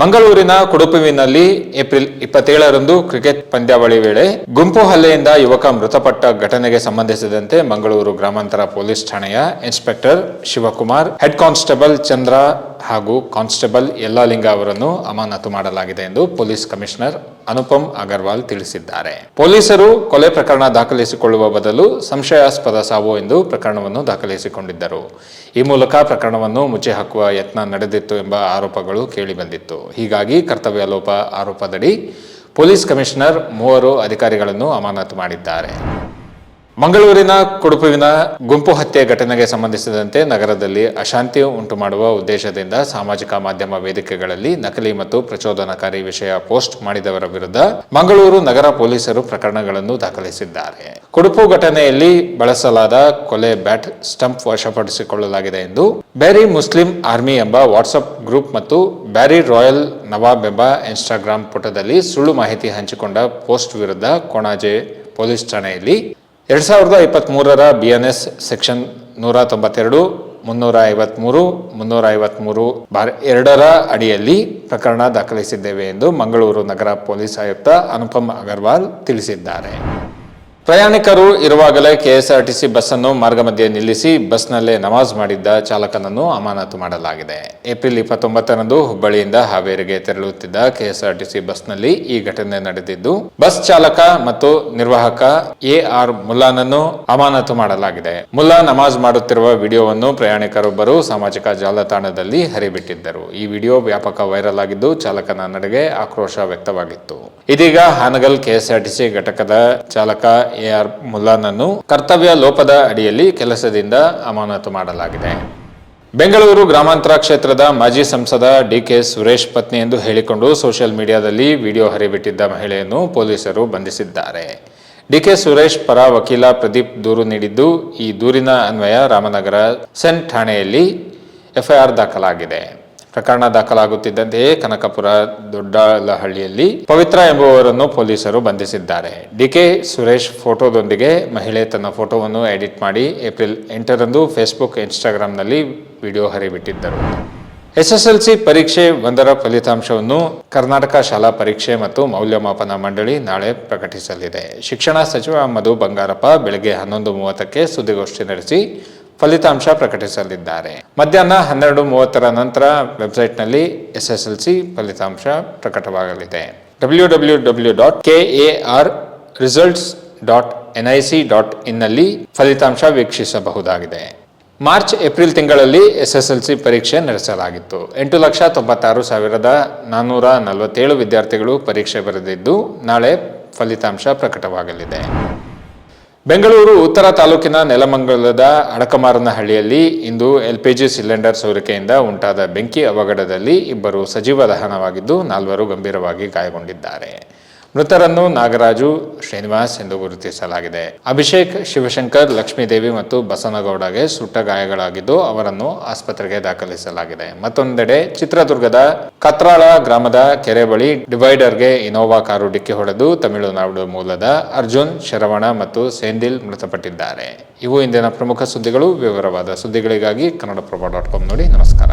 ಮಂಗಳೂರಿನ ಕುಡುಪುವಿನಲ್ಲಿ April ಇಪ್ಪತ್ತೇಳರಂದು cricket ಪಂದ್ಯಾವಳಿ ವೇಳೆ ಗುಂಪು ಹಲ್ಲೆಯಿಂದ ಯುವಕ ಮೃತಪಟ್ಟ ಘಟನೆಗೆ ಸಂಬಂಧಿಸಿದಂತೆ ಮಂಗಳೂರು ಗ್ರಾಮಾಂತರ ಪೊಲೀಸ್ ಠಾಣೆಯ inspector Shivakumar, head constable Chandra ಹಾಗೂ ಕಾನ್ಸ್ಟೇಬಲ್ ಯಲ್ಲಾಲಿಂಗ ಅವರನ್ನು ಅಮಾನತು ಮಾಡಲಾಗಿದೆ ಎಂದು ಪೊಲೀಸ್ ಕಮಿಷನರ್ ಅನುಪಮ್ ಅಗರ್ವಾಲ್ ತಿಳಿಸಿದ್ದಾರೆ. ಪೊಲೀಸರು ಕೊಲೆ ಪ್ರಕರಣ ದಾಖಲಿಸಿಕೊಳ್ಳುವ ಬದಲು ಸಂಶಯಾಸ್ಪದ ಸಾವು ಎಂದು ಪ್ರಕರಣವನ್ನು ದಾಖಲಿಸಿಕೊಂಡಿದ್ದರು. ಈ ಮೂಲಕ ಪ್ರಕರಣವನ್ನು ಮುಚ್ಚಿ ಹಾಕುವ ಯತ್ನ ನಡೆದಿತ್ತು ಎಂಬ ಆರೋಪಗಳು ಕೇಳಿಬಂದಿತ್ತು ಹೀಗಾಗಿ ಕರ್ತವ್ಯ ಲೋಪ ಆರೋಪದಡಿ ಪೊಲೀಸ್ ಕಮಿಷನರ್ ಮೂವರು ಅಧಿಕಾರಿಗಳನ್ನು ಅಮಾನತು ಮಾಡಿದ್ದಾರೆ. ಮಂಗಳೂರಿನ ಕುಡುಪುವಿನ ಗುಂಪು ಹತ್ಯೆ ಘಟನೆಗೆ ಸಂಬಂಧಿಸಿದಂತೆ ನಗರದಲ್ಲಿ ಅಶಾಂತಿ ಉಂಟು ಮಾಡುವ ಉದ್ದೇಶದಿಂದ ಸಾಮಾಜಿಕ ಮಾಧ್ಯಮ ವೇದಿಕೆಗಳಲ್ಲಿ ನಕಲಿ ಮತ್ತು ಪ್ರಚೋದನಕಾರಿ ವಿಷಯ ಪೋಸ್ಟ್ ಮಾಡಿದವರ ವಿರುದ್ಧ ಮಂಗಳೂರು ನಗರ ಪೊಲೀಸರು ಪ್ರಕರಣಗಳನ್ನು ದಾಖಲಿಸಿದ್ದಾರೆ. ಕುಡುಪು ಘಟನೆಯಲ್ಲಿ ಬಳಸಲಾದ ಕೊಲೆ ಬ್ಯಾಟ್ ಸ್ಟಂಪ್ ವಶಪಡಿಸಿಕೊಳ್ಳಲಾಗಿದೆ ಎಂದು ಬ್ಯಾರಿ ಮುಸ್ಲಿಂ ಆರ್ಮಿ ಎಂಬ ವಾಟ್ಸ್ಆಪ್ ಗ್ರೂಪ್ ಮತ್ತು ಬ್ಯಾರಿ ರಾಯಲ್ ನವಾಬ್ ಎಂಬ ಇನ್ಸ್ಟಾಗ್ರಾಂ ಪುಟದಲ್ಲಿ ಸುಳ್ಳು ಮಾಹಿತಿ ಹಂಚಿಕೊಂಡ ಪೋಸ್ಟ್ ವಿರುದ್ಧ ಕೊಣಾಜೆ ಪೊಲೀಸ್ ಠಾಣೆಯಲ್ಲಿ ಎರಡ್ ಸಾವಿರದ ಇಪ್ಪತ್ತ್ಮೂರರ ಬಿ ಎನ್ ಎಸ್ ಸೆಕ್ಷನ್ ನೂರ ತೊಂಬತ್ತೆರಡು ಮುನ್ನೂರ ಐವತ್ಮೂರು ಮುನ್ನೂರ ಐವತ್ಮೂರು ಬಾರ್ ಎರಡರ ಅಡಿಯಲ್ಲಿ ಪ್ರಕರಣ ದಾಖಲಿಸಿದ್ದೇವೆ ಎಂದು ಮಂಗಳೂರು ನಗರ ಪೊಲೀಸ್ ಆಯುಕ್ತ ಅನುಪಮ್ ಅಗರ್ವಾಲ್ ತಿಳಿಸಿದ್ದಾರೆ. ಪ್ರಯಾಣಿಕರು ಇರುವಾಗಲೇ ಕೆಎಸ್ಆರ್ಟಿಸಿ ಬಸ್ಸನ್ನು ಮಾರ್ಗ ಮಧ್ಯೆ ನಿಲ್ಲಿಸಿ ಬಸ್ನಲ್ಲೇ ನಮಾಜ್ ಮಾಡಿದ್ದ ಚಾಲಕನನ್ನು ಅಮಾನತು ಮಾಡಲಾಗಿದೆ. ಏಪ್ರಿಲ್ ಇಪ್ಪತ್ತೊಂಬತ್ತರಂದು ಹುಬ್ಬಳ್ಳಿಯಿಂದ ಹಾವೇರಿಗೆ ತೆರಳುತ್ತಿದ್ದ ಕೆಎಸ್ಆರ್ಟಿಸಿ ಬಸ್ನಲ್ಲಿ ಈ ಘಟನೆ ನಡೆದಿದ್ದು, ಬಸ್ ಚಾಲಕ ಮತ್ತು ನಿರ್ವಾಹಕ ಎ ಆರ್ ಮುಲ್ಲಾನನ್ನು ಅಮಾನತು ಮಾಡಲಾಗಿದೆ. ಮುಲ್ಲಾ ನಮಾಜ್ ಮಾಡುತ್ತಿರುವ ವಿಡಿಯೋವನ್ನು ಪ್ರಯಾಣಿಕರೊಬ್ಬರು ಸಾಮಾಜಿಕ ಜಾಲತಾಣದಲ್ಲಿ ಹರಿಬಿಟ್ಟಿದ್ದರು. ಈ ವಿಡಿಯೋ ವ್ಯಾಪಕ ವೈರಲ್ ಆಗಿದ್ದು ಚಾಲಕನ ನಡೆಗೆ ಆಕ್ರೋಶ ವ್ಯಕ್ತವಾಗಿತ್ತು. ಇದೀಗ ಹಾನಗಲ್ ಕೆಎಸ್ಆರ್ಟಿಸಿ ಘಟಕದ ಚಾಲಕ ಎ ಆರ್ ಮುಲ್ಲಾನನ್ನು ಕರ್ತವ್ಯ ಲೋಪದ ಅಡಿಯಲ್ಲಿ ಕೆಲಸದಿಂದ ಅಮಾನತು ಮಾಡಲಾಗಿದೆ. ಬೆಂಗಳೂರು ಗ್ರಾಮಾಂತರ ಕ್ಷೇತ್ರದ ಮಾಜಿ ಸಂಸದ ಡಿಕೆ ಸುರೇಶ್ ಪತ್ನಿ ಎಂದು ಹೇಳಿಕೊಂಡು ಸೋಷಿಯಲ್ ಮೀಡಿಯಾದಲ್ಲಿ ವಿಡಿಯೋ ಹರಿಬಿಟ್ಟಿದ್ದ ಮಹಿಳೆಯನ್ನು ಪೊಲೀಸರು ಬಂಧಿಸಿದ್ದಾರೆ. ಡಿಕೆ ಸುರೇಶ್ ಪರ ವಕೀಲ ಪ್ರದೀಪ್ ದೂರು ನೀಡಿದ್ದು, ಈ ದೂರಿನ ಅನ್ವಯ ರಾಮನಗರ ಸೆನ್ ಠಾಣೆಯಲ್ಲಿ ಎಫ್ಐಆರ್ ದಾಖಲಾಗಿದೆ. ಪ್ರಕರಣ ದಾಖಲಾಗುತ್ತಿದ್ದಂತೆಯೇ ಕನಕಪುರ ದೊಡ್ಡಲಹಳ್ಳಿಯಲ್ಲಿ ಪವಿತ್ರ ಎಂಬುವರನ್ನು ಪೊಲೀಸರು ಬಂಧಿಸಿದ್ದಾರೆ. ಡಿಕೆ ಸುರೇಶ್ ಫೋಟೋದೊಂದಿಗೆ ಮಹಿಳೆ ತನ್ನ ಫೋಟೋವನ್ನು ಎಡಿಟ್ ಮಾಡಿ ಏಪ್ರಿಲ್ ಎಂಟರಂದು ಫೇಸ್ಬುಕ್, ಇನ್ಸ್ಟಾಗ್ರಾಂನಲ್ಲಿ ವಿಡಿಯೋ ಹರಿಬಿಟ್ಟಿದ್ದರು. ಎಸ್ಎಸ್ಎಲ್ಸಿ ಪರೀಕ್ಷೆ ಒಂದರ ಫಲಿತಾಂಶವನ್ನು ಕರ್ನಾಟಕ ಶಾಲಾ ಪರೀಕ್ಷೆ ಮತ್ತು ಮೌಲ್ಯಮಾಪನ ಮಂಡಳಿ ನಾಳೆ ಪ್ರಕಟಿಸಲಿದೆ. ಶಿಕ್ಷಣ ಸಚಿವ ಮಧು ಬಂಗಾರಪ್ಪ ಬೆಳಗ್ಗೆ ಹನ್ನೊಂದು ಮೂವತ್ತಕ್ಕೆ ಸುದ್ದಿಗೋಷ್ಠಿ ನಡೆಸಿ ಫಲಿತಾಂಶ ಪ್ರಕಟಿಸಲಿದ್ದಾರೆ. ಮಧ್ಯಾಹ್ನ ಹನ್ನೆರಡು ಮೂವತ್ತರ ನಂತರ ವೆಬ್ಸೈಟ್ನಲ್ಲಿ ಸಿ ಫಲಿತಾಂಶ ಪ್ರಕಟವಾಗಲಿದೆ. W W W dot K A R results dot N I C dot ಇನ್ನಲ್ಲಿ ಫಲಿತಾಂಶ ವೀಕ್ಷಿಸಬಹುದಾಗಿದೆ. ಮಾರ್ಚ್, ಏಪ್ರಿಲ್ ತಿಂಗಳಲ್ಲಿ ಎಸ್ಎಸ್ಎಲ್ಸಿ ಪರೀಕ್ಷೆ ನಡೆಸಲಾಗಿತ್ತು. ಎಂಟು ಲಕ್ಷ ತೊಂಬತ್ತಾರು ಸಾವಿರದ ನಾನ್ನೂರ ನಲವತ್ತೇಳು ವಿದ್ಯಾರ್ಥಿಗಳು ಪರೀಕ್ಷೆ ಬರೆದಿದ್ದು, ನಾಳೆ ಫಲಿತಾಂಶ ಪ್ರಕಟವಾಗಲಿದೆ. ಬೆಂಗಳೂರು ಉತ್ತರ ತಾಲೂಕಿನ ನೆಲಮಂಗಲದ ಅಡಕಮಾರನಹಳ್ಳಿಯಲ್ಲಿ ಇಂದು ಎಲ್ಪಿಜಿ ಸಿಲಿಂಡರ್ ಸೋರಿಕೆಯಿಂದ ಉಂಟಾದ ಬೆಂಕಿ ಅವಘಡದಲ್ಲಿ ಇಬ್ಬರು ಸಜೀವ ದಹನವಾಗಿದ್ದು ನಾಲ್ವರು ಗಂಭೀರವಾಗಿ ಗಾಯಗೊಂಡಿದ್ದಾರೆ. ಮೃತರನ್ನು ನಾಗರಾಜು ಶ್ರೀನಿವಾಸ್ ಎಂದು ಗುರುತಿಸಲಾಗಿದೆ. ಅಭಿಷೇಕ್ ಶಿವಶಂಕರ್, ಲಕ್ಷ್ಮೀದೇವಿ ಮತ್ತು ಬಸನಗೌಡಗೆ ಸುಟ್ಟ ಗಾಯಗಳಾಗಿದ್ದು ಅವರನ್ನು ಆಸ್ಪತ್ರೆಗೆ ದಾಖಲಿಸಲಾಗಿದೆ. ಮತ್ತೊಂದೆಡೆ ಚಿತ್ರದುರ್ಗದ ಕತ್ರಾಳ ಗ್ರಾಮದ ಕೆರೆ ಬಳಿ ಡಿವೈಡರ್ಗೆ ಇನೋವಾ ಕಾರು ಡಿಕ್ಕಿ ಹೊಡೆದು ತಮಿಳುನಾಡು ಮೂಲದ ಅರ್ಜುನ್, ಶರವಣ ಮತ್ತು ಸೇಂದಿಲ್ ಮೃತಪಟ್ಟಿದ್ದಾರೆ. ಇವು ಇಂದಿನ ಪ್ರಮುಖ ಸುದ್ದಿಗಳು. ವಿವರವಾದ ಸುದ್ದಿಗಳಿಗಾಗಿ ಕನ್ನಡಪ್ರಭ ಡಾಟ್ ಕಾಮ್ ನೋಡಿ. ನಮಸ್ಕಾರ.